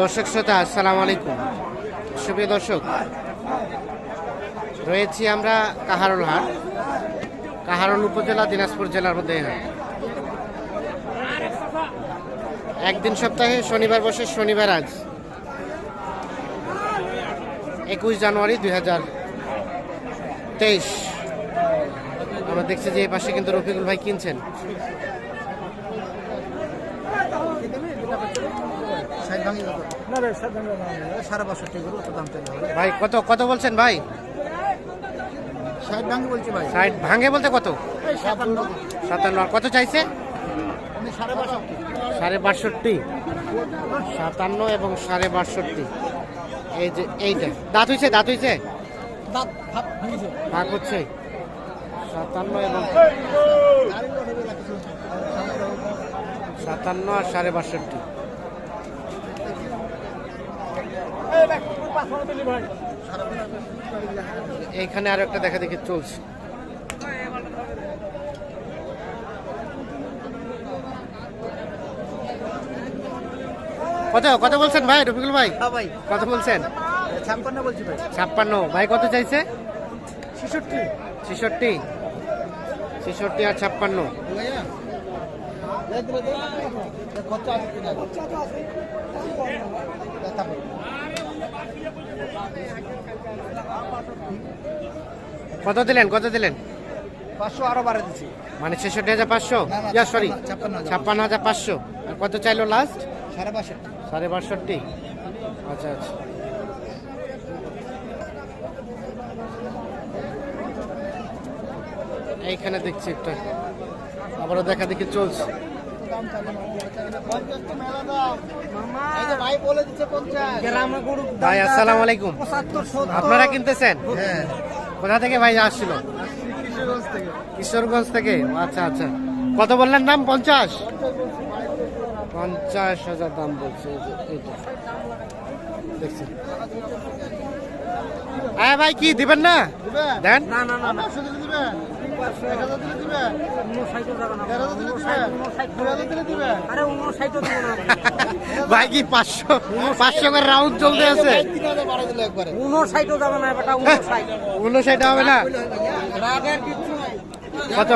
দর্শক শ্রোতা, আসসালামু আলাইকুম। সুপ্রিয় দর্শক, রয়েছি আমরা কাহারোল হাট, কাহারোল উপজেলা, দিনাজপুর জেলার মধ্যে। একদিন সপ্তাহে শনিবার বসে, শনিবার আজ। একুশ জানুয়ারি দুই হাজার তেইশ। আমরা দেখছি যে এই পাশে কিন্তু রফিকুল ভাই কিনছেন না রে সাত দাম ভাই, কত কত বলছেন ভাই? ষাট ভাঙি বলছি ভাই ষাট ভাঙে বলতে কত? সাতান্ন। কত চাইছে? সাড়ে বাষট্টি। সাতান্ন এবং সাড়ে বাষট্টি। এই যে, এইটা। দাঁত হইছে, দাঁত ভাত ভাগ হচ্ছে। সাতান্ন এবং সাতান্ন আর সাড়ে বাষট্টি। এইখানে আর একটা দেখা দেখি চলছে। কত কত বলছেন ভাই রফিকুল ভাই? হ্যাঁ ভাই। কত বলছেন? ছাপ্পান্ন বলছি ভাই। ছাপ্পান্ন। ভাই কত চাইছে? ছেষট্টি। ছেষট্টি। ছেষট্টি আর ছাপ্পান্ন। কত আছে কত দিলেন কত দিলেন? পাঁচশো আরও বাড়ে দিচ্ছি। মানে ছেষট্টি হাজার পাঁচশো? সরি ছাপ্পান্ন হাজার। ছাপ্পান্ন হাজার পাঁচশো। আর কত চাইলো লাস্ট সাড়ে বাষট্টি। সাড়ে বাষট্টি। আচ্ছা আচ্ছা। এইখানে দেখছি একটা। আবারও দেখা দেখি চলছে। ভাই আসসালামু আলাইকুম। আপনারা কিনতেছেন? হ্যাঁ। কোথা থেকে ভাই আসছিল? কিশোরগঞ্জ থেকে। আচ্ছা আচ্ছা। কত বললেন দাম? পঞ্চাশ? পঞ্চাশ হাজার দাম বলছে দেখছি। হ্যাঁ ভাই কি দিবেন না? দেন। না না না পাঁচশো দিলে দিবেন এক হাজার দিলে দিবেন দেড় হাজার দিলে দিবেন দুই হাজার দিলে দিবেন আরে উনষাট দিব। না ভাই কি পাঁচশো পাঁচশো করে রাউন্ড চলতে আছে? উনষাটও যাবে না বেটা উনষাট হবে না? কত?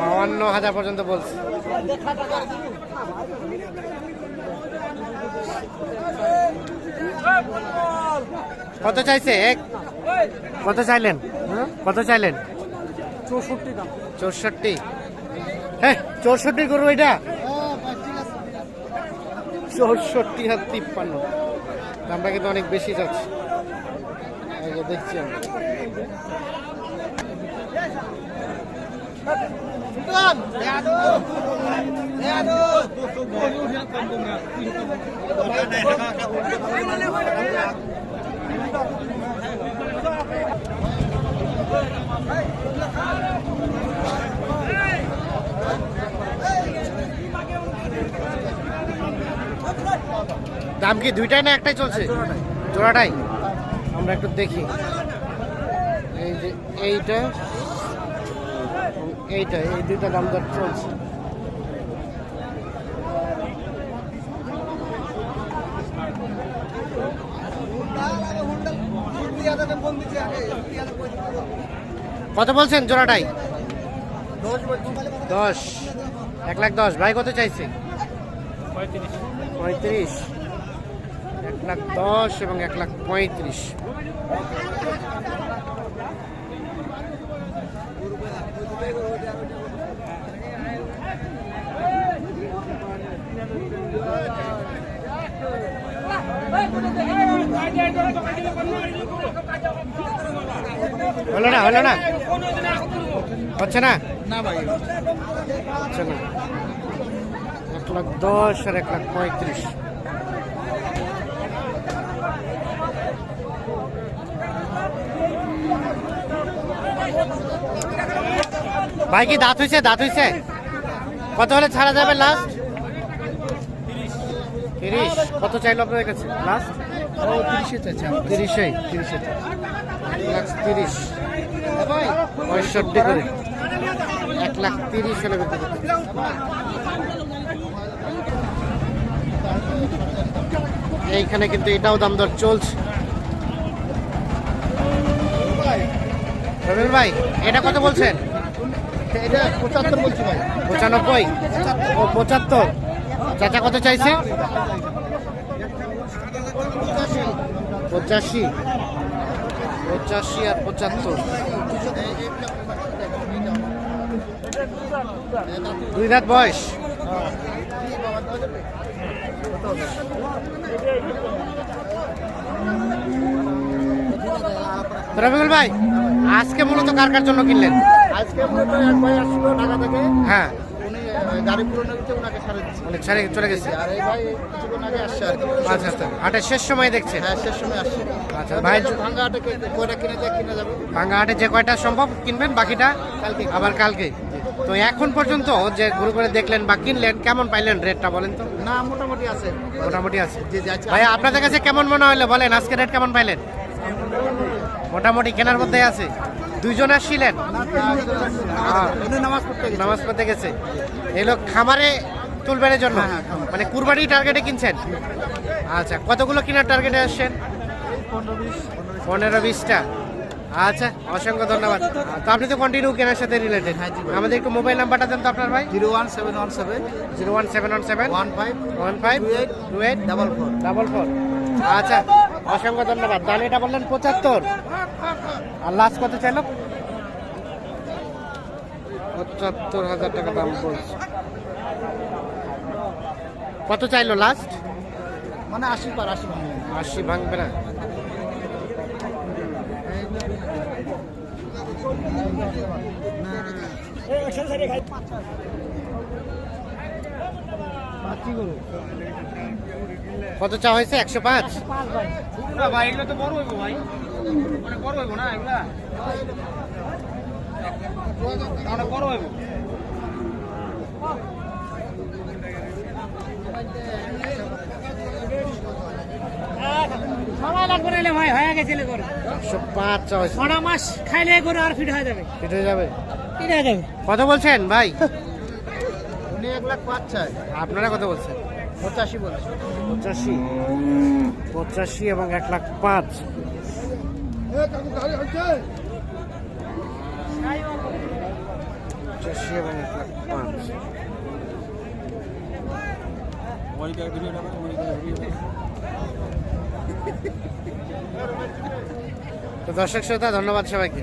বাউান্ন হাজার পর্যন্ত বলছে। কত চাইছে? এক? কত চাইলেন? কত চাইলেন? চৌষট্টি চৌষট্টি। হ্যাঁ চৌষট্টি করব এটা? চৌষট্টি আর তিপ্পান্ন। দামটা কিন্তু অনেক বেশি যাচ্ছে। দেখছি আমরা। দাম কি দুইটাই না একটাই চলছে? জোড়াটাই? আমরা একটু দেখি। এই যে এইটা এইটা, এই দুইটা দাম দর চলছে। কত বলছেন জোড়াটাই দশ এক লাখ দশ ভাই কত চাইছে পঁয়ত্রিশ এক লাখ দশ এবং এক লাখ পঁয়ত্রিশ হলো না হলো না। হচ্ছে না? না ভাই। হচ্ছে না। এক লাখ দশ আর এক লাখ পঁয়ত্রিশ। ভাই কি দাঁত হয়েছে দাঁত হয়েছে কত হলে ছাড়া যাবে লাস্ট তিরিশ। কত চাইলো আপনাদের কাছে? লাস্ট তিরিশে চাইছে। তিরিশে তিরিশে তিরিশ। পঁয়ষট্টি করে। এক লাখ তিরিশ হলে এইখানে কিন্তু এটাও দাম দর চলছে। রবিউল ভাই এটা কত বলছেন? এটা পঁচাত্তর বলছি ভাই। পঁচানব্বই? ও পঁচাত্তর। চাচা কত চাইছে? পঁচাশি। পঁচাশি আর পঁচাত্তর। দুই রাত বয়স। তো ভাই আজকে মূলত কার কার জন্য কিনলেন? আজকে মূলত এক ভাই ঢাকা থেকে। হ্যাঁ। উনি গাড়ি পুরনো ওনাকে দিচ্ছে অনেক চলে গেছে? আর এই ভাই কিছুক্ষণ আগে আসছে আর কি। আচ্ছা আচ্ছা। শেষ সময় দেখছেন? হ্যাঁ শেষ সময় আসছে। আচ্ছা ভাই ভাঙ্গা হাটে কয়টা কিনে যায় কিনে যাবে? ভাঙ্গা হাটে যে কয়টা সম্ভব কিনবেন বাকিটা কালকে। আবার কালকে। তো এখন পর্যন্ত যে ঘুরে করে দেখলেন বা কিনলেন কেমন পাইলেন রেটটা বলেন তো? না মোটামুটি আছে। মোটামুটি আছে। ভাই আপনাদের কাছে কেমন মনে হলো বলেন? আজকে রেট কেমন পাইলেন? মোটামুটি কেনার মধ্যে আছে। দুইজন আসছিলেন। নামাজ পড়তে গেছে। এই লোক খামারে তুলবেন জন্য? মানে কুরবানি টার্গেটে কিনছেন? আচ্ছা কতগুলো কেনার টার্গেটে আসছেন? পনেরো বিশটা। আচ্ছা অসংখ্য ধন্যবাদ। তো আপনি তো কন্টিনিউ কেনার সাথে রিলেটেড হ্যাঁ, আমাদের একটু মোবাইল নাম্বারটা দেন তো আপনার ভাই। Zero one seven one seven zero one seven one seven one five one five two eight two eight double four double four আচ্ছা অসংখ্য ধন্যবাদ। তাহলে এটা বললেন পঁচাত্তর। আর লাস্ট কত চাইলো? পঁচাত্তর হাজার টাকা দাম বলছে। কত চাইলো লাস্ট মানে আশি পার আশি ভাঙবে। আশি ভাঙবে না। কত চা হয়েছে? একশো পাঁচ? ভাই এগুলো তো বড় হইব ভাই। অনেক বড় হইব না এগুলা? অনেক বড় হইব। সময় লাগবে না ভাই হয়ে গেছে করে। একশো পাঁচ ছটা মাস খাইলে করে আর ফিট হয়ে যাবে। ফিট হয়ে যাবে? কত বলছেন ভাই? উনি এক লাখ পাঁচ আপনারা কত বলছেন। পঁচাশি বলছে পঁচাশি। পঁচাশি এবং এক লাখ পাঁচ। পঁচাশি এবং এক লাখ পাঁচ। তো দর্শক শ্রোতা ধন্যবাদ সবাইকে।